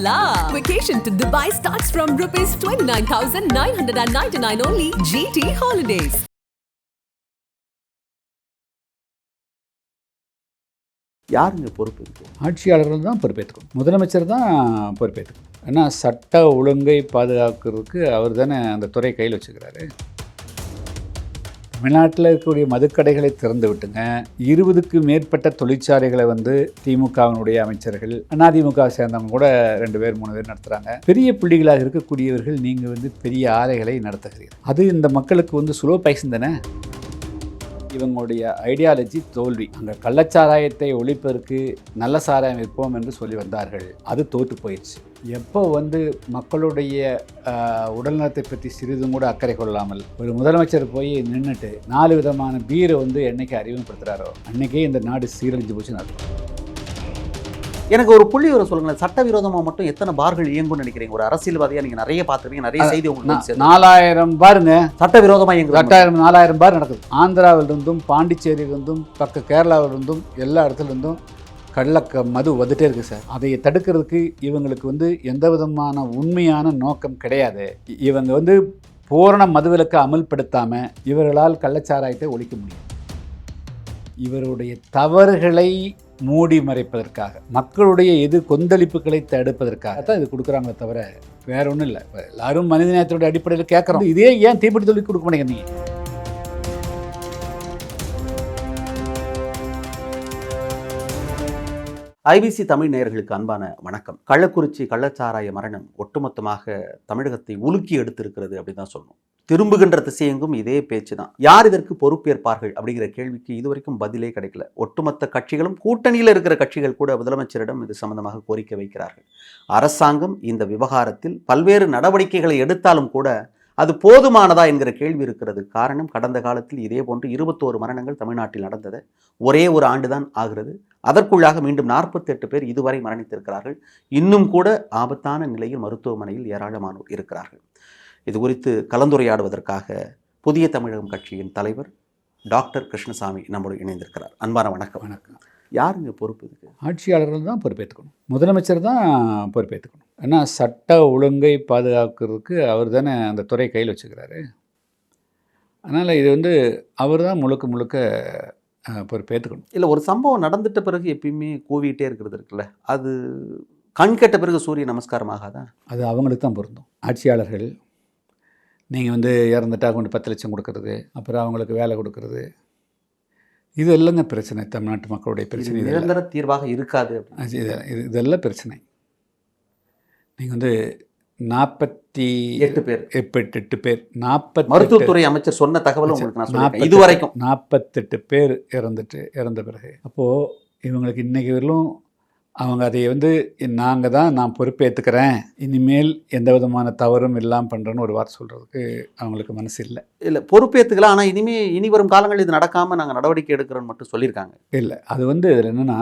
la! Vacation to Dubai starts from rupees 29,999 only. GT Holidays. யாருங்க பொறுப்பு இருக்கு ஆட்சியாளர்கள் தான் பொறுப்பேற்றுக்கணும் முதலமைச்சர் தான் பொறுப்பேற்றுக்கணும் ஏன்னா சட்ட ஒழுங்கை பாதுகாக்கிறதுக்கு அவர் தானே அந்த துறை கையில் வச்சுக்கிறாரு தமிழ்நாட்டில் இருக்கக்கூடிய மதுக்கடைகளை திறந்து விட்டுங்க. இருபதுக்கு மேற்பட்ட தொழிற்சாலைகளை வந்து திமுகவினுடைய அமைச்சர்கள் அதிமுக சேர்ந்தவங்க கூட ரெண்டு பேர் மூணு பேர் நடத்துகிறாங்க பெரிய புள்ளிகளாக இருக்கக்கூடியவர்கள் நீங்கள் வந்து பெரிய ஆலைகளை நடத்துகிறீர்கள். அது இந்த மக்களுக்கு வந்து சுலோ பைசன் தானே? இவங்களுடைய ஐடியாலஜி தோல்வி. அங்கே கள்ளச்சாராயத்தை ஒழிப்பதற்கு நல்ல சாராயம் விற்போம் என்று சொல்லி வந்தார்கள். அது தோற்று போயிடுச்சு எப்போ வந்து மக்களுடைய உடல்நலத்தை பற்றி சிறிதும் கூட அக்கறை கொள்ளாமல் ஒரு முதலமைச்சர் போய் நின்றுட்டு நாலு விதமான பீரை வந்து என்னைக்கு அறிமுகப்படுத்துகிறாரோ அன்னைக்கே இந்த நாடு சீரழிஞ்சு போச்சுன்னு அர்த்தம் எனக்கு ஒரு புள்ளி வர சொல்லுங்களேன். சட்டவிரோதமா மட்டும் எத்தனை பார்கள் இயங்கும்னு நினைக்கிறீங்க? ஒரு அரசியல்வாதியா நீங்க நிறைய பார்த்துருப்பீங்க நிறைய செய்தி உங்களுக்கு. நாலாயிரம் பாருங்க. சட்டவிரோதமா இயங்குது. எட்டாயிரம் நாலாயிரம் பார் நடக்குது. ஆந்திராவிலிருந்தும் பாண்டிச்சேரியிலிருந்தும் பக்க கேரளாவிலிருந்தும் எல்லா இடத்துல இருந்தும் கள்ளக்க மது வந்துட்டே இருக்கு சார். அதை தடுக்கிறதுக்கு இவங்களுக்கு வந்து எந்த விதமான உண்மையான நோக்கம் கிடையாது. இவங்க வந்து பூரண மதுவிலக்கை அமல்படுத்தாம இவர்களால் கள்ளச்சாராயத்தை ஒழிக்க முடியும். இவருடைய தவறுகளை மூடி மறைப்பதற்காக மக்களுடைய எது கொந்தளிப்புகளை தடுப்பதற்காக தான் இது கொடுக்குறாங்களே தவிர வேற ஒன்றும் இல்லை. எல்லாரும் எல்லாரும் மனிதநேயத்தினுடைய அடிப்படையில் கேட்குறோம். இதே ஏன் தீப்பிடி தொழில் கொடுக்க மாட்டேங்கிறீங்க ஐபிசி தமிழ் நேயர்களுக்கு அன்பான வணக்கம். கள்ளக்குறிச்சி கள்ளச்சாராய மரணம் ஒட்டுமொத்தமாக தமிழகத்தை உலுக்கி எடுத்திருக்கிறது அப்படின்னு தான் சொல்லணும். திரும்புகின்ற திசையெங்கும் இதே பேச்சு தான் யார் இதற்கு பொறுப்பேற்பார்கள் அப்படிங்கிற கேள்விக்கு இதுவரைக்கும் பதிலே கிடைக்கல. ஒட்டுமொத்த கட்சிகளும் கூட்டணியில் இருக்கிற கட்சிகள் கூட முதலமைச்சரிடம் இது சம்பந்தமாக கோரிக்கை வைக்கிறார்கள். அரசாங்கம் இந்த விவகாரத்தில் பல்வேறு நடவடிக்கைகளை எடுத்தாலும் கூட அது போதுமானதா என்கிற கேள்வி இருக்கிறது. காரணம் கடந்த காலத்தில் இதே போன்று இருபத்தோரு மரணங்கள் தமிழ்நாட்டில் நடந்தது. ஒரே ஒரு ஆண்டுதான் ஆகிறது. அதற்குள்ளாக மீண்டும் 48 பேர் இதுவரை மரணித்திருக்கிறார்கள். இன்னும் கூட ஆபத்தான நிலையில் மருத்துவமனையில் ஏராளமானோர் இருக்கிறார்கள். இது குறித்து கலந்துரையாடுவதற்காக புதிய தமிழகம் கட்சியின் தலைவர் டாக்டர் கிருஷ்ணசாமி நம்மோடு இணைந்திருக்கிறார். அன்பான வணக்கம். வணக்கம். யாருங்க பொறுப்பு இதுக்கு? ஆட்சியாளர்கள் தான் பொறுப்பேற்றுக்கணும். முதலமைச்சர் தான் பொறுப்பேற்றுக்கணும். ஏன்னா சட்ட ஒழுங்கை பாதுகாக்கிறதுக்கு அவர் தானே அந்த துறை கையில் வச்சுக்கிறாரு. அதனால் இது வந்து அவர் தான் முழுக்க முழுக்க பொறுப்பேற்றுக்கணும். இல்லை ஒரு சம்பவம் நடந்துட்ட பிறகு எப்பயுமே கூவிட்டே இருக்கிறது இருக்குல்ல? அது கண் கெட்ட பிறகு சூரிய நமஸ்காரம் ஆகாதா அது அவங்களுக்கு தான் பொருந்தும். ஆட்சியாளர்கள் நீங்கள் வந்து இறந்துட்டா கொண்டு பத்து லட்சம் கொடுக்கறது அப்புறம் அவங்களுக்கு வேலை கொடுக்கறது இது இல்லைங்க பிரச்சனை தமிழ்நாட்டு மக்களுடைய பிரச்சனை. நிரந்தர தீர்வாக இருக்காது. இது இது இதெல்லாம் பிரச்சனை. நீங்கள் வந்து நாற்பத்தி எட்டு பேர். எட்டு எட்டு பேர். நாற்பத்தி மருத்துவத்துறை அமைச்சர் சொன்ன தகவல் உங்களுக்கு நான் இது வரைக்கும் நாற்பத்தெட்டு பேர் இறந்துட்டு இறந்த பிறகு. அப்போது இவங்களுக்கு இன்னைக்கு வரலும் அவங்க அதை வந்து நாங்கள் தான் நான் பொறுப்பேற்றுக்கிறேன் இனிமேல் எந்த விதமான தவறும் இல்லாமல் பண்ணுறேன்னு ஒரு வார்த்தை சொல்கிறதுக்கு அவங்களுக்கு மனசு இல்லை. இல்லை பொறுப்பேற்றுக்கலாம் ஆனால் இனிமே இனி வரும் காலங்களில் இது நடக்காம நாங்கள் நடவடிக்கை எடுக்கிறோம்னு மட்டும் சொல்லியிருக்காங்க. இல்லை அது வந்து இதில் என்னென்னா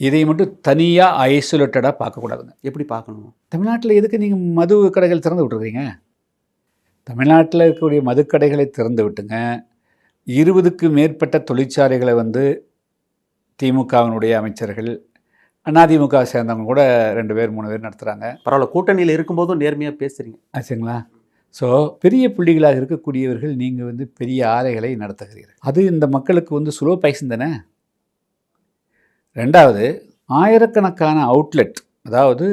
இதை மட்டும் தனியாக ஐசோலேட்டடாக பார்க்கக்கூடாதுங்க. எப்படி பார்க்கணும்? தமிழ்நாட்டில் எதுக்கு நீங்கள் மது கடைகள் திறந்து விட்டுருக்கீங்க? தமிழ்நாட்டில் இருக்கக்கூடிய மதுக்கடைகளை திறந்து விட்டுங்க. இருபதுக்கு மேற்பட்ட தொழிற்சாலைகளை வந்து திமுகவினுடைய அமைச்சர்கள் அதிமுக சேர்ந்தவங்க கூட ரெண்டு பேர் மூணு பேர் நடத்துகிறாங்க பரவாயில்ல கூட்டணியில் இருக்கும்போதும் நேர்மையாக பேசுறீங்க. ஆச்சுங்களா ஸோ பெரிய புள்ளிகளாக இருக்கக்கூடியவர்கள் நீங்கள் வந்து பெரிய ஆலைகளை நடத்துகிறீர்கள். அது இந்த மக்களுக்கு வந்து சுலோ பைசன் தானே? ரெண்டாவது ஆயிரக்கணக்கான அவுட்லெட் அதாவது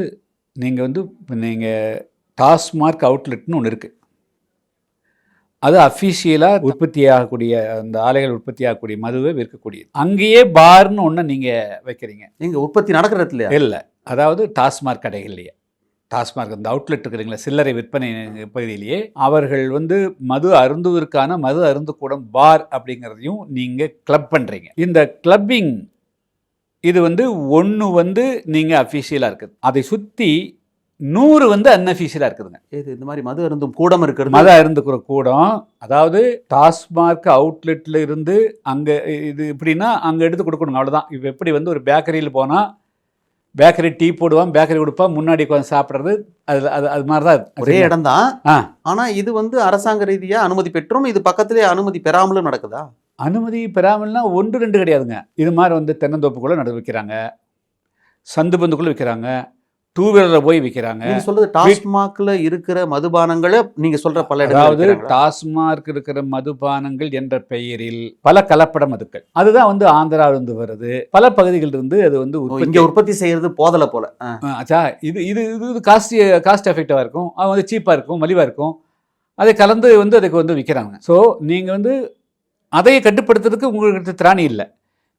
நீங்கள் வந்து நீங்கள் டாஸ்மார்க் அவுட்லெட்னு ஒன்று இருக்குது அது அஃபிஷியலாக உற்பத்தி ஆகக்கூடிய அந்த ஆலைகள் உற்பத்தி ஆகக்கூடிய மதுவை விற்கக்கூடியது. அங்கேயே பார்னு ஒன்று நீங்கள் வைக்கிறீங்க. எங்க உற்பத்தி நடக்கிறது இல்லையா இல்லை. அதாவது டாஸ்மார்க் கடைகள்லையே. டாஸ்மார்க் அந்த அவுட்லெட் இருக்குதுங்களா சில்லறை விற்பனை பகுதியிலேயே. அவர்கள் வந்து மது அருந்துவதற்கான மது அருந்துக்கூடம் பார் அப்படிங்கிறதையும் நீங்கள் கிளப் பண்ணுறீங்க இந்த கிளப்பிங் இது வந்து ஒன்று வந்து நீங்கள் அஃபிஷியலாக இருக்குது. அதை சுற்றி நூறு வந்து அன்அஃபிஷியலாக இருக்குதுங்க. இது இந்த மாதிரி மது அருந்தும் கூடம் இருக்கிறது? மத அருந்துக்கிற கூடம் அதாவது டாஸ்மார்க் அவுட்லெட்டில் இருந்து அங்கே இது இப்படின்னா அங்கே எடுத்து கொடுக்கணுங்க அவ்வளோதான் இப்போ எப்படி வந்து ஒரு பேக்கரியில் போனால் பேக்கரி டீ போடுவான் பேக்கரி கொடுப்பான் முன்னாடி உட்காந்து சாப்பிட்றது அது அது அது மாதிரி தான். ஒரே இடம் தான் ஆ. ஆனா இது வந்து அரசாங்க ரீதியா அனுமதி பெற்றும் இது பக்கத்திலே அனுமதி பெறாமலும் நடக்குதா? அனுமதி பெறாமல்னா ஒன்று ரெண்டு கிடையாதுங்க. இது மாதிரி வந்து தென்னந்தோப்புக்குள்ளே நடு வைக்கிறாங்க. சந்து பந்துக்குள்ளே வைக்கிறாங்க. டூ வீலரில் போய் விற்கிறாங்க சொல்றது டாஸ்மாக்ல இருக்கிற மதுபானங்களை நீங்க சொல்ற பல அதாவது டாஸ்மார்க் இருக்கிற மதுபானங்கள் என்ற பெயரில் பல கலப்பட மதுக்கள். அதுதான் வந்து ஆந்திராவிலிருந்து வருது. பல பகுதிகளில் இருந்து அது வந்து உற்பத்தி இங்க உற்பத்தி செய்யறது போதல போல. ஆச்சா இது இது இது இது காஸ்ட் காஸ்ட் எஃபெக்டிவாக இருக்கும். அது வந்து சீப்பாக இருக்கும் மலிவாக இருக்கும். அதை கலந்து வந்து அதுக்கு வந்து விற்கிறாங்க ஸோ நீங்கள் வந்து அதை கட்டுப்படுத்துறதுக்கு உங்களுக்கு திராணி இல்லை.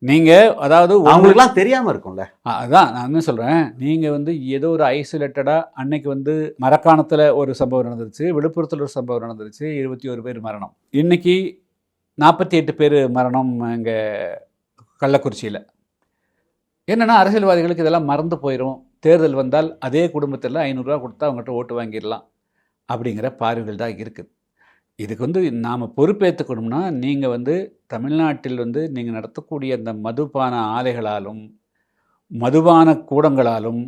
நீங்கள் அதாவது அவங்களுக்குலாம் தெரியாம இருக்கும்ல. அதான் நான் என்ன சொல்கிறேன் நீங்கள் வந்து ஏதோ ஒரு ஐசோலேட்டடாக அன்னைக்கு வந்து மரக்காணத்தில் ஒரு சம்பவம் நடந்துருச்சு. விழுப்புரத்தில் ஒரு சம்பவம் நடந்துருச்சு. இருபத்தி ஒரு பேர் மரணம். இன்னைக்கு நாற்பத்தி எட்டு பேர் மரணம் இங்கே கள்ளக்குறிச்சியில். என்னென்னா அரசியல்வாதிகளுக்கு இதெல்லாம் மறந்து போயிடும் தேர்தல் வந்தால் அதே குடும்பத்தில் ஐநூறுரூவா கொடுத்தா அவங்ககிட்ட ஓட்டு வாங்கிடலாம். அப்படிங்கிற பார்வைகள் தான் இருக்குது. இதுக்கு வந்து நாம் பொறுப்பேற்றுக்கணும்னா நீங்கள் வந்து தமிழ்நாட்டில் வந்து நீங்கள் நடத்தக்கூடிய அந்த மதுபான ஆலைகளாலும் மதுபான கூடங்களாலும்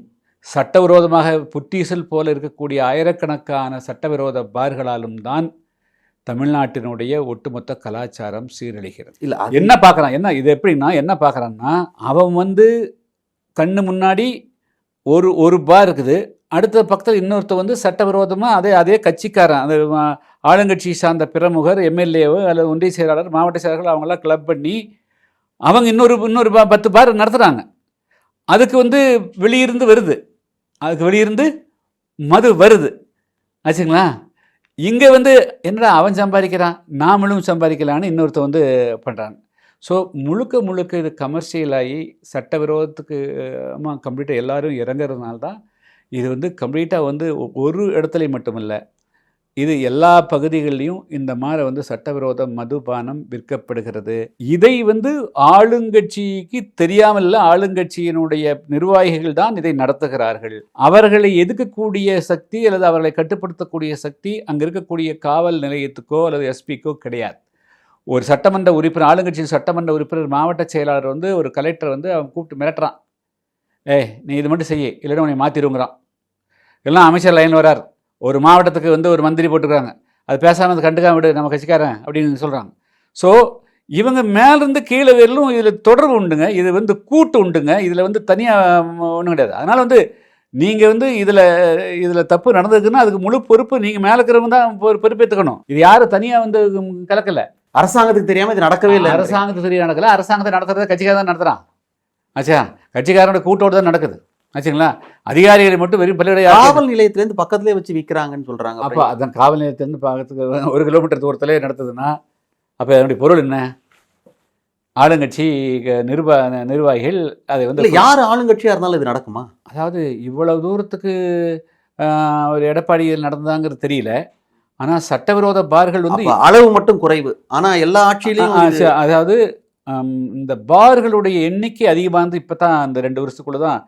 சட்டவிரோதமாக புற்றீசல் போல இருக்கக்கூடிய ஆயிரக்கணக்கான சட்டவிரோத பார்களாலும் தான் தமிழ்நாட்டினுடைய ஒட்டுமொத்த கலாச்சாரம் சீரழிகிறது. இல்ல அது- என்ன பார்க்குறான் என்ன இது எப்படின்னா என்ன பார்க்குறான்னா அவன் வந்து கண்ணு முன்னாடி ஒரு ஒரு பார் இருக்குது. அடுத்த பக்கத்தில் இன்னொருத்த வந்து சட்டவிரோதமாக அதே அதே கட்சிக்காரன் அந்த ஆ, ஆளுங்கட்சி சார்ந்த பிரமுகர் எம்எல்ஏவோ அல்லது ஒன்றிய செயலாளர் மாவட்ட செயலாளர்கள் அவங்களாம் கிளப் பண்ணி அவங்க இன்னொரு இன்னொரு பா பத்து பார் நடத்துகிறாங்க அதுக்கு வந்து வெளியிருந்து வருது. அதுக்கு வெளியிருந்து மது வருது. ஆச்சுங்களா? இங்கே வந்து என்னடா அவன் சம்பாதிக்கிறான் நாமளும் சம்பாதிக்கலான்னு இன்னொருத்த வந்து பண்ணுறாங்க ஸோ முழுக்க முழுக்க இது கமர்ஷியலாகி சட்டவிரோதத்துக்கு கம்ப்ளீட்டாக எல்லோரும் இறங்குறதுனால தான் இது வந்து கம்ப்ளீட்டாக வந்து ஒ- ஒரு இடத்துலையும் மட்டுமில்லை இது எல்லா பகுதிகளிலையும் இந்த மாதிரி வந்து சட்டவிரோத மதுபானம் விற்கப்படுகிறது. இதை வந்து ஆளுங்கட்சிக்கு தெரியாமல் ஆளுங்கட்சியினுடைய நிர்வாகிகள் தான் இதை நடத்துகிறார்கள். அவர்களை எதுக்கக்கூடிய சக்தி அல்லது அவர்களை கட்டுப்படுத்தக்கூடிய சக்தி அங்கே இருக்கக்கூடிய காவல் நிலையத்துக்கோ அல்லது எஸ்பிக்கோ கிடையாது. ஒரு சட்டமன்ற உறுப்பினர் ஆளுங்கட்சியின் சட்டமன்ற உறுப்பினர் மாவட்ட செயலாளர் வந்து ஒரு கலெக்டர் வந்து அவன் கூப்பிட்டு மிரட்டுறான். ஏய் நீ இது மட்டும் செய்ய இல்லைன்னா உன்னை மாற்றிடுங்கிறான் எல்லாம் அமைச்சர் லைன் வரார். ஒரு மாவட்டத்துக்கு வந்து ஒரு மந்திரி போட்டுக்கிறாங்க. அது பேசாமல் கண்டுக்காம விடு நம்ம கட்சிக்காரன் அப்படின்னு சொல்கிறாங்க ஸோ இவங்க மேலேருந்து கீழே வரலும் இதில் தொடர்பு உண்டுங்க. இது வந்து கூட்டு உண்டுங்க. இதில் வந்து தனியாக ஒன்றும் கிடையாது. அதனால் வந்து நீங்கள் வந்து இதில் இதில் தப்பு நடந்ததுன்னா அதுக்கு முழு பொறுப்பு நீங்கள் மேலே இருக்கிறவங்க தான் பொறு- பொறுப்பேற்றுக்கணும் இது யாரும் தனியாக வந்து கலக்கலை. அரசாங்கத்துக்கு தெரியாம இது நடக்கவே இல்லை. அரசாங்கத்துக்கு தெரிய நடக்கல. அரசாங்கத்தை நடத்துறத கட்சிக்காரன் தான் நடத்துறான். ஆச்சா? கட்சிக்காரனோட கூட்டோடு தான் நடக்குது. ஆச்சுங்களா? அதிகாரிகளை மட்டும் வெறும் பள்ளியுடைய காவல் நிலையத்துல இருந்து பக்கத்துலயே வச்சு விக்கிறாங்கன்னு சொல்றாங்க அப்போ அதான் காவல் நிலையத்திலேருந்து பார்க்கறதுக்கு ஒரு கிலோமீட்டர் தூரத்திலே நடத்துதுன்னா அப்போ அதனுடைய பொருள் என்ன? ஆளுங்கட்சி நிர்வா நிர்வாகிகள் அதை வந்து யார் ஆளுங்கட்சியா இருந்தாலும் இது நடக்குமா? அதாவது இவ்வளவு தூரத்துக்கு ஒரு எடப்பாடியில் நடந்தாங்கிறது தெரியல. ஆனால் சட்டவிரோத பார்கள் வந்து அளவு மட்டும் குறைவு. ஆனா எல்லா ஆட்சியிலையும் அதாவது இந்த பார்களுடைய எண்ணிக்கை அதிகமானது இப்போ தான் அந்த ரெண்டு வருஷத்துக்குள்ள தான்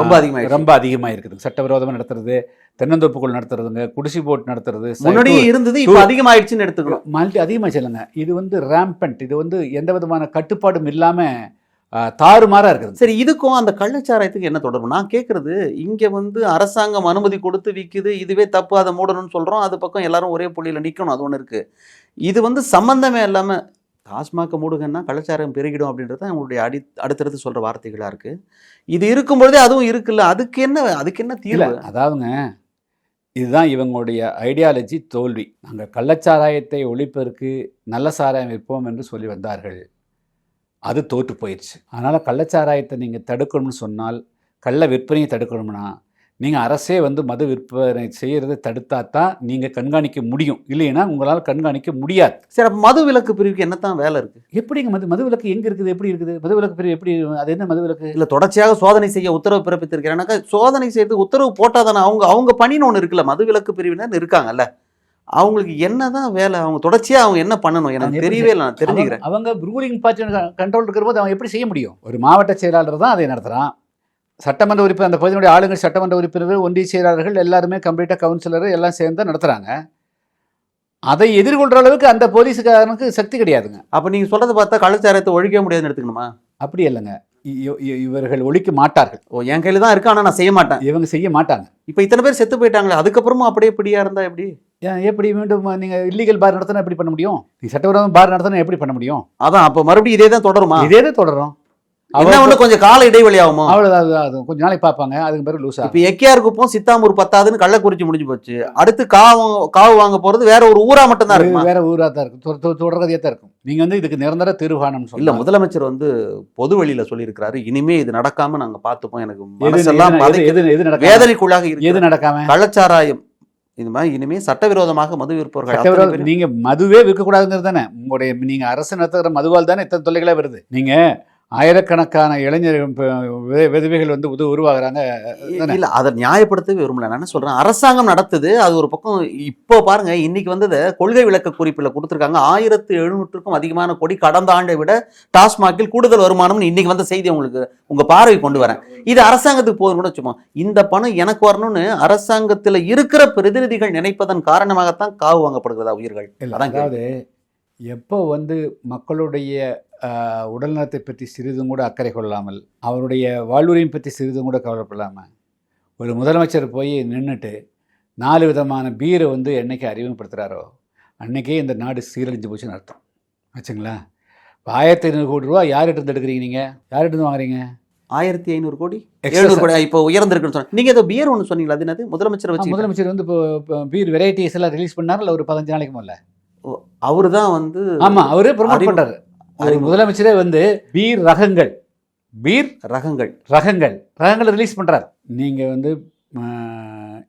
ரொம்ப அதிகமாயிடுச்சு. ரொம்ப அதிகமாக இருக்குது சட்டவிரோதமாக நடத்துறது தென்னந்தோப்புக்குள் நடத்துறதுங்க குடிசை போட் நடத்துறது முன்னாடியே இருந்தது இப்ப அதிகமாயிடுச்சுன்னு எடுத்துக்கணும். மல்டி அதிகமாக சொல்லுங்க இது வந்து ரேம்பண்ட் இது வந்து எந்த விதமான கட்டுப்பாடும் இல்லாமல் தாறுமாறாக இருக்குது. சரி இதுக்கும் அந்த கள்ளச்சாராயத்துக்கு என்ன தொடர்பு? நான் கேட்கறது இங்க வந்து அரசாங்கம் அனுமதி கொடுத்து விக்குது இதுவே தப்பு அதை மூடணும்னு சொல்றோம் அது பக்கம் எல்லாரும் ஒரே புள்ளியில நிக்கணும் அது ஒண்ணு இருக்கு. இது வந்து சம்பந்தமே இல்லாம டாஸ்மாக மூடுங்கன்னா கள்ளச்சாராயம் பெருகிடும் அப்படின்றது தான் உங்களுடைய அடி அடுத்தடுத்து சொல்ற வார்த்தைகளா இருக்கு. இது இருக்கும் பொழுதே அதுவும் இருக்குல்ல. அதுக்கு என்ன அதுக்கு என்ன தீர்வு? அதாவதுங்க இதுதான் இவங்களுடைய ஐடியாலஜி தோல்வி. நாங்கள் கள்ளச்சாராயத்தை ஒழிப்பதற்கு நல்ல சாராயம் விற்போம் என்று சொல்லி வந்தார்கள். அது தோற்று போயிடுச்சு. அதனால் கள்ளச்சாராயத்தை நீங்கள் தடுக்கணும்னு சொன்னால் கள்ள விற்பனையை தடுக்கணும்னா நீங்கள் அரசே வந்து மது விற்பனை செய்கிறதை தடுத்தா தான் நீங்கள் கண்காணிக்க முடியும். இல்லைன்னா உங்களால் கண்காணிக்க முடியாது. சரி அப்ப மது விலக்கு பிரிவுக்கு என்னத்தான் வேலை இருக்கு? எப்படிங்க மது மதுவிலக்கு எங்கே இருக்குது? எப்படி இருக்குது? மதுவிலக்கு பிரிவு எப்படி அது என்ன மதுவிலக்கு இல்ல தொடர்ச்சியாக சோதனை செய்ய உத்தரவு பிறப்பித்திருக்கிறேன்னாக்கா சோதனை செய்யறதுக்கு உத்தரவு போட்டாதானே அவங்க அவங்க பணின்னு ஒண்ணு இருக்குல்ல மது விலக்கு பிரிவினர் இருக்காங்கல்ல. அவங்களுக்கு என்னதான் வேலை அவங்க தொடர்ச்சியா அவங்க என்ன பண்ணணும்? அவங்க எனக்கு தெரியவே இல்லை நான் தெரிஞ்சுக்கிறேன். அவங்க அவங்க ரூலிங் பார்ட்டி கண்ட்ரோல் இருக்கிற போது அவன் எப்படி செய்ய முடியும்? ஒரு மாவட்ட செயலாளர் தான் அதை நடத்துகிறான் சட்டமன்ற உறுப்பினர் அந்த பகுதியினுடைய ஆளுங்கள் சட்டமன்ற உறுப்பினர்கள் ஒன்றிய செயலாளர்கள் எல்லாருமே கம்ப்ளீட்டாக கவுன்சிலர் எல்லாம் சேர்ந்து நடத்துகிறாங்க அதை எதிர்கொள்கிற அளவுக்கு அந்த போலீஸுக்காரனுக்கு சக்தி கிடையாதுங்க. அப்ப நீங்க சொல்றதை பார்த்தா கள்ளச்சாராயத்தை ஒழிக்க முடியாதுன்னு எடுத்துக்கணுமா? அப்படி இல்லைங்க. இவர்கள் ஒழிக்க மாட்டார்கள். ஓ என் கையில தான் இருக்கு ஆனா நான் செய்ய மாட்டேன். இவங்க செய்ய மாட்டாங்க. இப்ப இத்தனை பேர் செத்து போயிட்டாங்களே அதுக்கப்புறமும் அப்படியே பிடியா இருந்தா எப்படி? எப்படி மீண்டும் நீங்கள் இல்லீகல் பார் நடத்தினா எப்படி பண்ண முடியும்? நீ சட்டவிரோதம் பார் நடத்தினா எப்படி பண்ண முடியும்? அதான் அப்ப மறுபடியும் இதே தான் தொடருமா? இதே தான் தொடரும். என்ன ஒண்ணு கொஞ்சம் கால இடைவெளி ஆகுமோ? அவ்வளோதான் கொஞ்ச நாளைக்கு பார்ப்பாங்க அதுக்கு பிறகு லூஸ் ஆகும். இப்ப எக்கியார் குப்பம் சித்தாமூர் பத்தாதுன்னு கள்ளக்குறிச்சி முடிஞ்சு போச்சு. அடுத்து காவு காவு வாங்க போறது வேற ஒரு ஊரா மட்டும் தான் இருக்குமா? வேற ஊரா தான் இருக்கும் தொ- தொ- தொடர்கதையா தான் இருக்கும். நீங்க வந்து இதுக்கு நிரந்தர தீர்வானம் இல்ல முதலமைச்சர் வந்து பொது வெளியில சொல்லியிருக்கிறாரு. இனிமே இது நடக்காம நாங்க பாத்துப்போம் எனக்கு மனசெல்லாம் வேதனைக்குள்ளாக எது நடக்காம? கள்ளச்சாராயம். இது மாதிரி இனிமே சட்டவிரோதமாக மது விற்பவர்கள் நீங்க மதுவே விற்கக்கூடாதுங்கிறது தானே. உங்களுடைய நீங்க அரசு நடத்துகிற மதுவால் தானே இத்தனை தொல்லைகளே வருது. நீங்க ஆயிரக்கணக்கான இளைஞர் விதவைகள் வந்து உது உருவாகுறாங்க? இல்ல அதை நியாயப்படுத்தவே விரும்பல. நான் சொல்றேன்? அரசாங்கம் நடத்துது அது ஒரு பக்கம் இப்போ பாருங்க இன்னைக்கு வந்தது கொள்கை விளக்க குறிப்பில் கொடுத்திருக்காங்க. ஆயிரத்து எழுநூற்றுக்கும் அதிகமான கோடி கடந்த ஆண்டை விட டாஸ்மாகில் கூடுதல் வருமானம்னு இன்னைக்கு வந்த செய்தி உங்களுக்கு உங்க பார்வை கொண்டு வரேன். இது அரசாங்கத்துக்கு போதும் கூட சும்மா இந்த பணம் எனக்கு வரணும்னு அரசாங்கத்துல இருக்கிற பிரதிநிதிகள் நினைப்பதன் காரணமாகத்தான் காவு வாங்கப்படுகிறதா உயிர்கள். அதாவது எப்போ வந்து மக்களுடைய உடல்நலத்தை பற்றி சிறிதும் கூட அக்கறை கொள்ளாமல் அவருடைய வாழ்வுரிமை பற்றி சிறிதும் கூட கவலைப்படாமல் ஒரு முதலமைச்சர் போய் நின்றுட்டு நாலு விதமான பீரை வந்து என்னைக்கு அறிமுகப்படுத்துகிறாரோ அன்னைக்கே இந்த நாடு சீரழிஞ்சு போச்சுன்னு அர்த்தம். ஆச்சுங்களா? இப்போ ஆயிரத்தி ஐநூறு கோடி ரூபா யார்கிட்ட இருந்து எடுக்கிறீங்க நீங்கள் யார்கிட்ட இருந்து வாங்குறீங்க? ஆயிரத்தி ஐநூறு கோடி. எழுநூறு கோடி இப்போ உயர்ந்திருக்குன்னு சொன்னீங்க நீங்க ஏதோ பியர் ஒன்று சொன்னீங்களா அது என்னது? முதலமைச்சர் வச்சு முதலமைச்சர் வந்து இப்போ பீர் வெரைட்டிஸ் எல்லாம் ரிலீஸ் பண்ணார்ல ஒரு பதினஞ்சு நாளைக்கு முதல்ல அவரு தான் வந்து ஆமா அவரே ப்ரமோட் அறிமுக- அறிமுக- முதலமைச்சரே வந்து பீர் ரகங்கள். பீர் ரகங்கள். ரகங்கள். ரகங்களை ரிலீஸ் பண்றாரு. நீங்க வந்து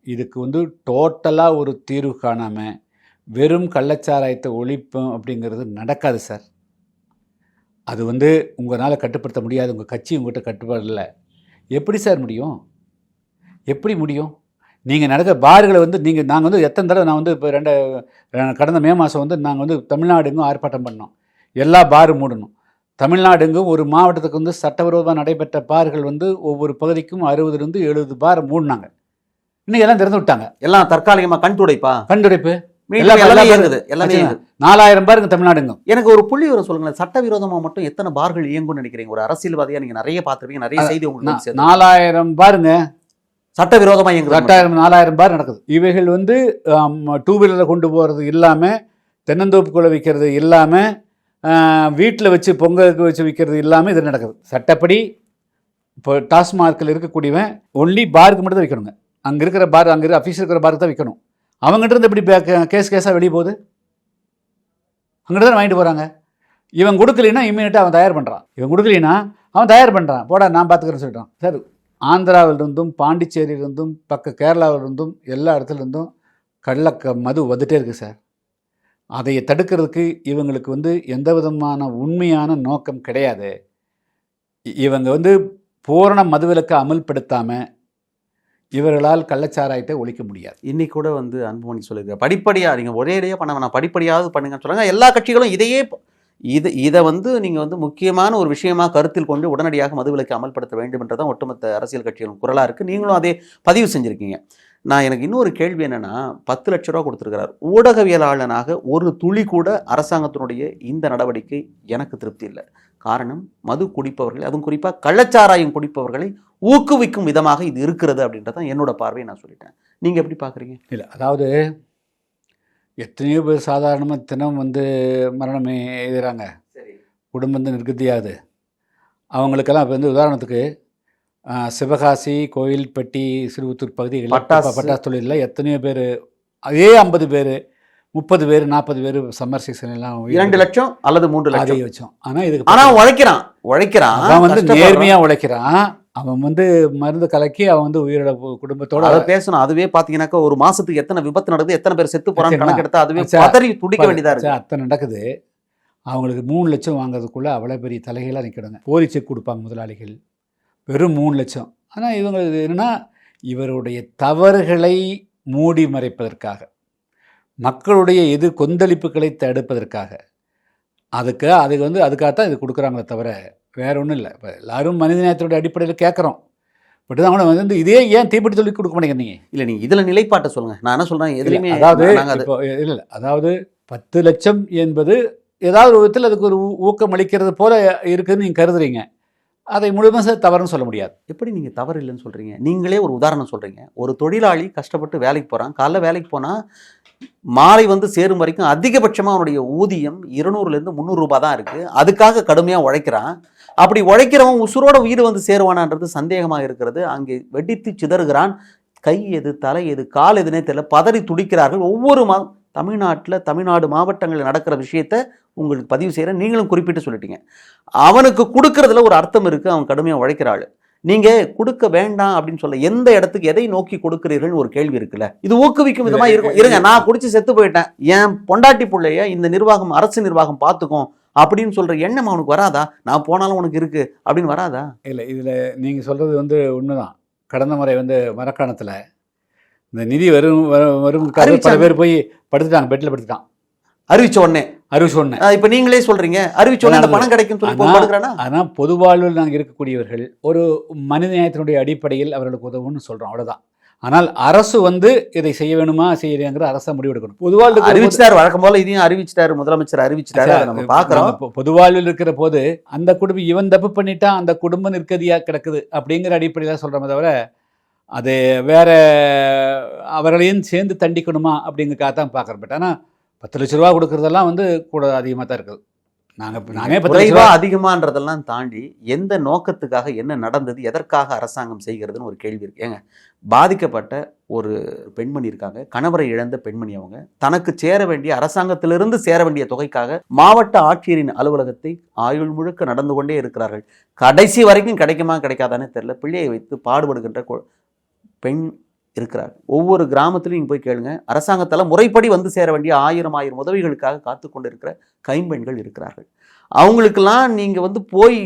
இதுக்கு வந்து டோட்டலா ஒரு தீர்வு காணாம வெறும் கள்ளச்சாராயத்தை ஒழிப்போம் அப்படிங்கிறது நடக்காது சார். அது வந்து உங்களால் கட்டுப்படுத்த முடியாது. உங்கள் கட்சி உங்கள்கிட்ட கட்டுப்பாடு எப்படி சார் முடியும்? எப்படி முடியும்? நீங்கள் நடக்க பார்களை வந்து நீங்கள் நாங்கள் வந்து எத்தனை தடவை நான் வந்து இப்போ ரெண்டு கடந்த மே மாதம் வந்து நாங்கள் வந்து தமிழ்நாடுங்கும் ஆர்ப்பாட்டம் பண்ணோம். எல்லா பாரும் மூடணும். தமிழ்நாடுங்கும் ஒரு மாவட்டத்துக்கு வந்து சட்டவிரோதமாக நடைபெற்ற பார்கள் வந்து ஒவ்வொரு பகுதிக்கும் அறுபதுலேருந்து எழுபது பார் மூடினாங்க. இன்னைக்கு எல்லாம் திறந்து விட்டாங்க. எல்லாம் தற்காலிகமா கண் துடைப்பா? ஆச்சுங்களா? இயங்குது நாலாயிரம் பாருங்க தமிழ்நாடுங்கும். எனக்கு ஒரு புள்ளி வரும் சொல்லுங்களேன். சட்டவிரோதமா மட்டும் எத்தனை பார்கள் இயங்கும்னு நினைக்கிறீங்க? ஒரு அரசியல்வாதியா நீங்க நிறைய பார்த்திருப்பீங்க நிறைய செய்தி உங்களுக்கு. நாலாயிரம் பாருங்க. சட்டவிரோதமா இயங்குது எட்டாயிரம் நாலாயிரம் பார் நடக்குது. இவைகள் வந்து டூ வீலரில் கொண்டு போகிறது இல்லாமல் தென்னந்தோப்புக்குள்ளே விற்கிறது இல்லாமல் வீட்டில் வச்சு பொங்கலுக்கு வச்சு விற்கிறது இல்லாமல் இது நடக்குது. சட்டப்படி இப்போ டாஸ்மார்க்கில் இருக்கக்கூடியவன் ஒன்லி பாருக்கு மட்டும் தான் விற்கணுங்க அங்கே இருக்கிற பார் அங்கே இருக்கிற அஃபீஸ் இருக்கிற பாருக்கு தான் விற்கணும் அவங்ககிட்ட இருந்து எப்படி பே- கேஸ் கேஸாக வெளியே போகுது? அங்கிட்ட தான் வாங்கிட்டு போகிறாங்க இவன் கொடுக்கலைன்னா இம்மீடியட்டாக அவன் தயார் பண்ணுறான் இவன் கொடுக்கலைன்னா அவன் தயார் பண்ணுறான் போடா நான் பார்த்துக்கிறேன்னு சொல்லிட்டான். சார். ஆந்திராவிலிருந்தும் பாண்டிச்சேரியிலிருந்தும் பக்க கேரளாவிலிருந்தும் எல்லா இடத்துல இருந்தும் கள்ளக்க மது வந்துட்டே இருக்குது சார் அதை தடுக்கிறதுக்கு இவங்களுக்கு வந்து எந்த விதமான உண்மையான நோக்கம் கிடையாது. இவங்க வந்து பூரண மதுவிலக்கை அமல்படுத்தாமல் இவர்களால் கள்ளச்சாராயத்தை ஒழிக்க முடியாது. இன்னைக்கு கூட வந்து அன்புமணி சொல்லியிருக்காரு நீங்கள் ஒரே இடையே பண்ண வேணாம் படிப்படியாவது பண்ணுங்கன்னு சொல்கிறாங்க எல்லா கட்சிகளும் இதையே இது இதை வந்து நீங்கள் வந்து முக்கியமான ஒரு விஷயமாக கருத்தில் கொண்டு உடனடியாக மதுவிலக்கை அமல்படுத்த வேண்டும் என்றதான் ஒட்டுமொத்த அரசியல் கட்சிகளும் குரலாக இருக்குது நீங்களும் அதே பதிவு செஞ்சுருக்கீங்க. நான் எனக்கு இன்னொரு கேள்வி என்னன்னா பத்து லட்ச ரூபா கொடுத்துருக்கிறார். ஊடகவியலாளனாக ஒரு துளி கூட அரசாங்கத்தினுடைய இந்த நடவடிக்கை எனக்கு திருப்தி இல்லை. காரணம் மது குடிப்பவர்கள் அதுவும் குறிப்பாக கள்ளச்சாராயம் குடிப்பவர்களை ஊக்குவிக்கும் விதமாக இது இருக்கிறது அப்படின்றதான் என்னோட பார்வையை நான் சொல்லிட்டேன். நீங்க எப்படி பாக்குறீங்க இல்லை அதாவது எத்தனையோ பேர் சாதாரணமாக தினம் வந்து மரணமே எழுதுறாங்க குடும்பம் வந்து நிர்கதியாகுது அவங்களுக்கெல்லாம் இப்போ வந்து உதாரணத்துக்கு சிவகாசி கோயில்பட்டி சிறுவத்தூர் பகுதிகளில் பட்டாசு. பட்டாசு தொழிலில் எத்தனையோ பேர் அதே ஐம்பது பேர் முப்பது பேர் நாற்பது பேர் சம்மர் சீசன் எல்லாம் இரண்டு லட்சம் அல்லது மூன்று லட்சம் வச்சோம் ஆனால் இதுக்கு ஆனா உழைக்கிறான் உழைக்கிறான் அவன் வந்து கஷ்டப்படுறான். நேர்மையா உழைக்கிறான் அவன் வந்து மருந்து கலக்கி அவன் வந்து உயிரோட குடும்பத்தோட அதை பேசணும் அதுவே பாத்தீங்கன்னாக்கா ஒரு மாசத்துக்கு எத்தனை விபத்து நடக்குது எத்தனை பேர் செத்து சரிங்களா? கணக்கெடுத்தா அதுவே. பதறி துடிக்க வேண்டியதா இருக்கு அத்தனை நடக்குது அவங்களுக்கு மூணு லட்சம் வாங்குறதுக்குள்ள அவ்வளோ பெரிய தலைகளாக நிற்கிடுங்க போலி செக் கொடுப்பாங்க முதலாளிகள் வெறும் மூணு லட்சம். ஆனால் இவங்க இது என்னன்னா இவருடைய தவறுகளை மூடி மறைப்பதற்காக மக்களுடைய எது கொந்தளிப்புகளை தடுப்பதற்காக அதுக்கு அதுக்கு வந்து அதுக்காகத்தான் இது கொடுக்குறாங்களே தவிர வேற ஒன்றும் இல்லை. இப்போ எல்லாரும் மனிதநேயத்தோட அடிப்படையில் கேட்குறோம் பட் தான் அவங்க வந்து இதே ஏன் தீப்பெட்டி சொல்லி கொடுக்க மாட்டேங்கிறீங்க? இல்ல நீங்க இதுல நிலைப்பாட்டை சொல்லுங்க. நான் என்ன சொல்றேன்? எதுலையுமே அதாவது இப்போ இல்ல இல்ல. அதாவது பத்து லட்சம் என்பது ஏதாவது ஒரு விதத்தில் அதுக்கு ஒரு ஊக்கம் அளிக்கிறது போல இருக்குதுன்னு நீங்க கருதுறீங்க. அதை முழுமையாக தவறுன்னு சொல்ல முடியாது. எப்படி நீங்கள் தவறு இல்லைன்னு சொல்கிறீங்க நீங்களே ஒரு உதாரணம் சொல்கிறீங்க ஒரு தொழிலாளி கஷ்டப்பட்டு வேலைக்கு போகிறான் காலைல வேலைக்கு போனால் மாலை வந்து சேரும் வரைக்கும் அதிகபட்சமாக அவனுடைய ஊதியம் இருநூறுலேருந்து முந்நூறுரூபா முந்நூறு ரூபாய் தான் இருக்குது அதுக்காக கடுமையாக உழைக்கிறான். அப்படி உழைக்கிறவன் உசுரோட உயிர் வந்து சேருவானான்றது சந்தேகமாக இருக்கிறது. அங்கே வெடித்து சிதறுகிறான். கை எது தலை எது கால் எதுனே தெரியல. பதறி துடிக்கிறார்கள். ஒவ்வொரு மா தமிழ்நாட்டில் தமிழ்நாடு மாவட்டங்களில் நடக்கிற விஷயத்தை உங்களுக்கு பதிவு செய்கிறேன் நீங்களும் குறிப்பிட்டு சொல்லிட்டீங்க. அவனுக்கு கொடுக்கறதுல ஒரு அர்த்தம் இருக்குது அவன் கடுமையாக உழைக்கிற ஆளு. நீங்க கொடுக்க வேண்டாம் அப்படின்னு சொல்ல எந்த இடத்துக்கு எதை நோக்கி கொடுக்கிறீர்கள் ஒரு கேள்வி இருக்குல்ல? இது ஊக்குவிக்கும் விதமா இருக்கும். இருங்க நான் குடிச்சு செத்து போயிட்டேன். என் பொண்டாட்டி பிள்ளைய இந்த நிர்வாகம் அரசு நிர்வாகம் பார்த்துக்கும் அப்படின்னு சொல்ற எண்ணம் அவனுக்கு வராதா? நான் போனாலும் உனக்கு இருக்கு அப்படின்னு வராதா? இல்லை இதில் நீங்கள் சொல்கிறது வந்து உண்மைதான். கடந்த முறை வந்து மரக்காணத்தில் இந்த நிதி வரும் வரும் பல. பேர் போய் படுத்துட்டாங்க பெட்டில் படுத்துட்டான். அறிவிச்ச உடனே. அறிவு சொன்னேன். அஹ் இப்ப நீங்களே சொல்றீங்க. அறிவிச்ச உடனே அந்த பணம் கிடைக்கும் சொல்லி ஆனால் பொது வாழ்வில் நாங்கள் இருக்கக்கூடியவர்கள் ஒரு மனித நேயத்தினுடைய அடிப்படையில் அவர்களுக்கு உதவுன்னு சொல்கிறோம் அவ்வளவுதான். ஆனால் அரசு வந்து இதை செய்ய வேணுமா செய்யலையாங்கிற அரசை முடிவெடுக்கணும் பொதுவாழ்வு அறிவிச்சிட்டாரு வழக்கம் போல இதையும் அறிவிச்சிட்டாரு முதலமைச்சர் அறிவிச்சிட்டாரு நம்ம பாக்குறோம் நம்ம பொ- பொதுவாழ்வில் இருக்கிற போது அந்த குடும்பம் இவன் தப்பு பண்ணிட்டா அந்த குடும்பம் நிற்கதியா கிடக்குது அப்படிங்கிற அடிப்படையில் சொல்கிறோமே தவிர அது வேற அவர்களையும் சேர்ந்து தண்டிக்கணுமா அப்படிங்கிறக்காக தான் பார்க்குறேன் பட் ஆனால் பத்து லட்ச ரூபா கொடுக்கறதெல்லாம் வந்து கூட அதிகமாக தான் இருக்குது. நாங்கள் நானே குறைவா அதிகமான்றதெல்லாம் தாண்டி எந்த நோக்கத்துக்காக என்ன நடந்தது எதற்காக அரசாங்கம் செய்கிறதுன்னு ஒரு கேள்வி இருக்கு. ஏங்க பாதிக்கப்பட்ட ஒரு பெண்மணி இருக்காங்க கணவரை இழந்த பெண்மணி அவங்க. தனக்கு சேர வேண்டிய அரசாங்கத்திலிருந்து சேர வேண்டிய தொகைக்காக மாவட்ட ஆட்சியரின் அலுவலகத்தை ஆயுள் முழுக்க நடந்து கொண்டே இருக்கிறார்கள். கடைசி வரைக்கும் கிடைக்குமா கிடைக்காதானே தெரியல. பிள்ளையை வைத்து பாடுபடுகின்ற பெண் இருக்கிறார். ஒவ்வொரு கிராமத்திலும் நீங்க போய் கேளுங்க. அரசாங்கத்தால் முறைப்படி வந்து சேர வேண்டிய ஆயிரம் ஆயிரம் உதவிகளுக்காக காத்து கொண்டிருக்கிற கைம்பெண்கள் இருக்கிறார்கள். அவங்களுக்கெல்லாம் நீங்க வந்து போய்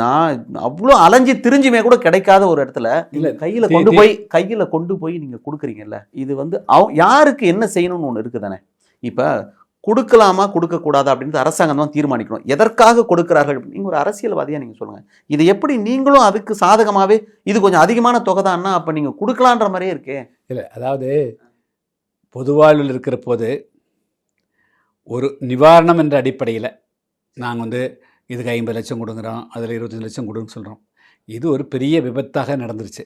நான் அவ்வளோ அலைஞ்சு திரிஞ்சுமே கூட கிடைக்காத ஒரு இடத்துல இல்ல கையில கொண்டு போய் கையில கொண்டு போய் நீங்க கொடுக்குறீங்கல்ல. இது வந்து அவ யாருக்கு என்ன செய்யணும்னு ஒன்று இருக்குதானே? இப்ப கொடுக்கலாமா கொடுக்கக்கூடாதா அப்படின்றது அப்படின்னு அரசாங்கம் தான் தீர்மானிக்கணும். எதற்காக கொடுக்கிறார்கள் நீங்கள் ஒரு அரசியல்வாதியாக நீங்கள் சொல்லுங்கள் இது எப்படி நீங்களும் அதுக்கு சாதகமாகவே இது கொஞ்சம் அதிகமான தொகை தான்னா அப்போ நீங்கள் கொடுக்கலான்ற மாதிரியே இருக்கே. இல்லை அதாவது பொதுவாழ்வில் இருக்கிற போது ஒரு நிவாரணம் என்ற அடிப்படையில் நாங்கள் வந்து இதுக்கு ஐம்பது லட்சம் கொடுங்குறோம் அதில் இருபத்தஞ்சு லட்சம் கொடுன்னு சொல்கிறோம் இது ஒரு பெரிய விபத்தாக நடந்துருச்சு.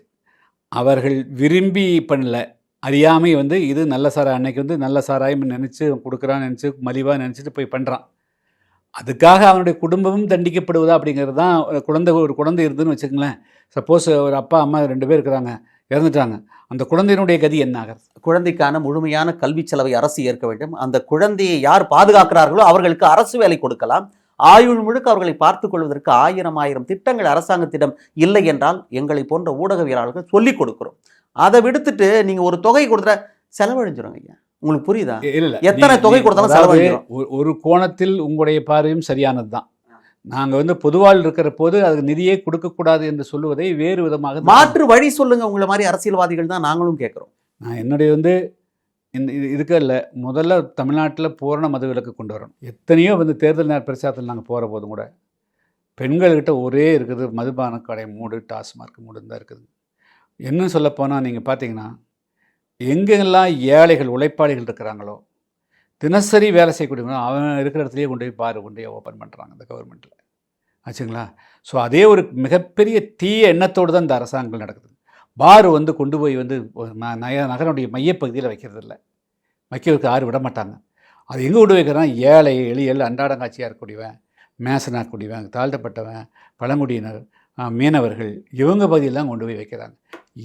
அவர்கள் விரும்பி பண்ணல அறியாமை வந்து இது நல்ல சாராய் அன்னைக்கு வந்து நல்ல சாராயம் நினச்சி கொடுக்குறான்னு நினச்சி மலிவாக நினச்சிட்டு போய் பண்ணுறான் அதுக்காக அவனுடைய குடும்பமும் தண்டிக்கப்படுவதா அப்படிங்கிறது தான் ஒரு குழந்தை ஒரு குழந்தை இருந்துன்னு வச்சுக்கங்களேன். சப்போஸ் ஒரு அப்பா அம்மா ரெண்டு பேர் இருக்கிறாங்க இறந்துட்டாங்க. அந்த குழந்தையினுடைய கதி என்ன ஆகிறது? குழந்தைக்கான முழுமையான கல்வி செலவை அரசு ஏற்க வேண்டும். அந்த குழந்தையை யார் பாதுகாக்கிறார்களோ அவர்களுக்கு அரசு வேலை கொடுக்கலாம். ஆயுள் முழுக்க அவர்களை பார்த்துக் கொள்வதற்கு ஆயிரம் ஆயிரம் திட்டங்கள் அரசாங்கத்திடம் இல்லை என்றால் எங்களை போன்ற ஊடகவியலாளர்கள் சொல்லிக் கொடுக்கிறோம். அதை விடுத்துட்டு நீங்க ஒரு தொகை கொடுத்துற செலவழிஞ்சிரும் ஐயா. உங்களுக்கு புரியுதா? இல்ல இல்ல. எத்தனை தொகை கொடுத்தாலும் அதாவது செலவழிஞ்சிரும். ஒரு- கோணத்தில் உங்களுடைய பார்வையும் சரியானது தான். நாங்கள் வந்து பொதுவாள் இருக்கிற போது அதுக்கு நிதியே கொடுக்கக்கூடாது என்று சொல்லுவதை வேறு விதமாக மாற்று வழி சொல்லுங்க உங்களை மாதிரி அரசியல்வாதிகள் தான் நாங்களும் கேட்கிறோம். நான் என்னுடைய வந்து இந்த இது இதுக்கு இல்லை முதல்ல தமிழ்நாட்டில் பூரண மதுவிலக்கு கொண்டு வரணும். எத்தனையோ வந்து தேர்தல் நேர பிரச்சாரத்தில் நாங்கள் போகிற போதும் கூட பெண்கள்கிட்ட ஒரே இருக்குது மதுபான கடை மூடு டாஸ்மார்க் மூடு தான் இருக்குது. இன்னும் சொல்லப்போனால் நீங்கள் பார்த்தீங்கன்னா எங்கெல்லாம் ஏழைகள் உழைப்பாளிகள் இருக்கிறாங்களோ தினசரி வேலை செய்யக்கூடிய அவன் இருக்கிற இடத்துலையே கொண்டு போய் பாரு கொண்டு போய் ஓப்பன் பண்ணுறாங்க இந்த கவர்மெண்ட்டில் ஆச்சுங்களா? ஸோ அதே ஒரு மிகப்பெரிய தீய எண்ணத்தோடு தான் இந்த அரசாங்கங்கள் நடக்குது. பார் வந்து கொண்டு போய் வந்து நய நகரனுடைய மையப்பகுதியில் வைக்கிறது இல்லை வைக்கிறதுக்கு ஆறு விட மாட்டாங்க. அது எங்கே கொண்டு வைக்கிறான்? ஏழை எளியல் அன்றாடங்காட்சியாக இருக்கக்கூடியவன் மேசனாக கூடியவன் தாழ்த்தப்பட்டவன் பழங்குடியினர் மீனவர்கள் இவங்க பகுதியெல்லாம் கொண்டு போய் வைக்கிறாங்க.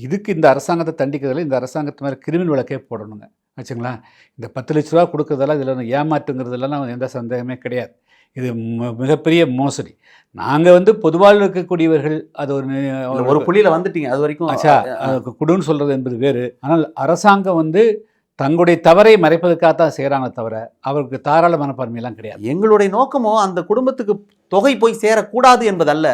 இதுக்கு இந்த அரசாங்கத்தை தண்டிக்கிறதுல இந்த அரசாங்கத்து மேலே கிரிமினல் வழக்கே போடணுங்க. ஆச்சுங்களா? இந்த பத்து லட்ச ரூபா கொடுக்கறதெல்லாம் இதில் ஏமாற்றுங்கிறதுலாம் எந்த சந்தேகமே கிடையாது. இது மிகப்பெரிய மோசடி. நாங்கள் வந்து பொதுவாக இருக்கக்கூடியவர்கள் அது ஒரு ஒரு புள்ளியில வந்துட்டீங்க அது வரைக்கும். ஆச்சா அதுக்கு குடுன்னு சொல்கிறது என்பது வேறு. ஆனால் அரசாங்கம் வந்து தங்களுடைய தவறை மறைப்பதற்காக தான் செய்கிறாங்க தவிர அவருக்கு தாராள மனப்பான்மையெல்லாம் கிடையாது. எங்களுடைய நோக்கமோ அந்த குடும்பத்துக்கு தொகை போய் சேரக்கூடாது என்பதல்ல.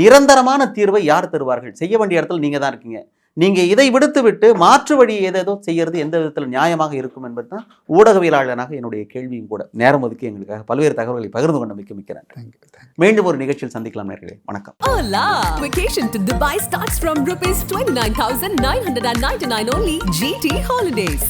நிரந்தரமான தீர்வை யார் தருவார்கள்? செய்ய வேண்டிய இடத்துல நீங்க தான் இருக்கீங்க. நீங்க இதை விடுத்து விட்டு மாற்று வழி ஏதேதோ செய்யறது எந்த விதத்தில் நியாயமாக இருக்கும் என்பது தான் ஊடகவியலாளனாக என்னுடைய கேள்வியும் கூட. நேரம் ஒதுக்கி எங்களுக்காக பல்வேறு தகவல்களை பகிர்ந்து கொண்ட மிக்க மிக்க நன்றி. மீண்டும் ஒரு நிகழ்ச்சியில் சந்திக்கலாம் நேர்களே. வணக்கம். Hola! Vacation to Dubai starts from rupees 29,999 only. GT Holidays.